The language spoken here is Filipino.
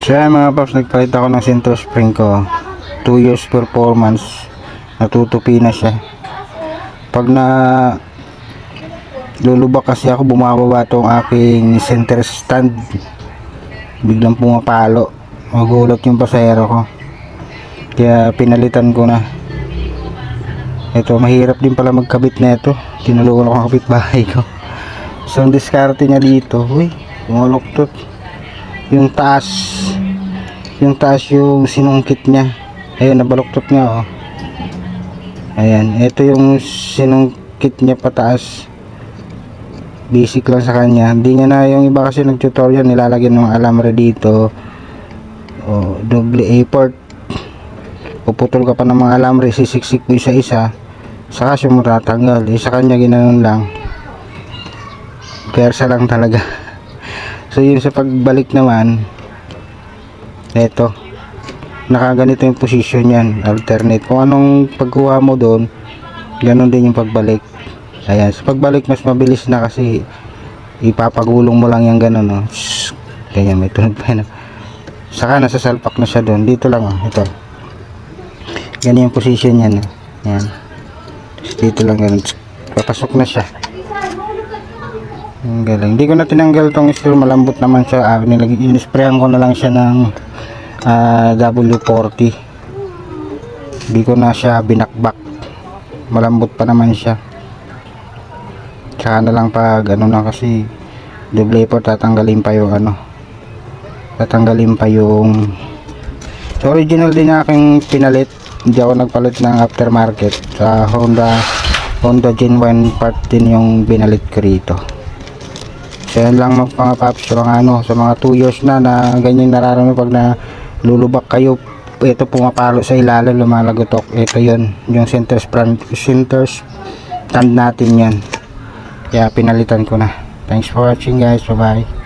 So yan mga paps, nagpalit ako ng center spring ko. 2 years performance. Natutupi na siya. Pag na lulubak kasi ako, bumababa tong aking center stand. Biglang pumapalo. Magulat yung pasahero ko. Kaya pinalitan ko na. Ito, mahirap din pala magkabit na ito. Tinulungan ako ng kapitbahay ko. So, ang diskarte niya dito, uy, kumuloktot. Yung taas, yung taas yung sinungkit niya. Ayun, nabaloktot nga, oh. Ayan, ito yung sinungkit niya pataas. Basic lang sa kanya. Hindi niya na yung iba kasi nag-tutorial, nilalagyan ng alambre dito. Oh, double A-port. Puputol ka pa ng mga alambre, sisiksik mo isa-isa. Saka siya mo tatanggal. Eh, sa kanya ginanon lang. Persa lang talaga. So yun sa pagbalik naman, eto, nakaganito yung position yan, alternate. Kung anong pagkuha mo doon, ganun din yung pagbalik. Ayan, sa pagbalik mas mabilis na kasi ipapagulong mo lang yung ganun, no. Shhh, ganyan, may tunog pa yun. Saka nasa salpak na siya doon. Dito lang, oh, ito. Ganyan yung position yan, oh. Tapos Dito lang ganun. Papasok na siya. Ang galing. Hindi ko na tinanggal tong screw. Malambot naman siya. Ah, inisprayan ko na lang siya ng ah, W40. Hindi ko na siya binakbak. Malambot pa naman siya. Tsaka na lang pag ano na kasi double po tatanggalin pa yung ano. Tatanggalin pa yung So original din aking pinalit. Hindi ako nagpalit ng aftermarket. Sa Honda Honda Gen 1 part din yung binalit ko rito. So yan lang mga paps mga ano, sa mga 2 years na na ganyan nararamdaman pag na lulubak kayo ito pumapalo sa ilalim lumalagotok. Ito yon yung center stand center stand natin yan. Kaya pinalitan ko na. Thanks for watching guys. Bye bye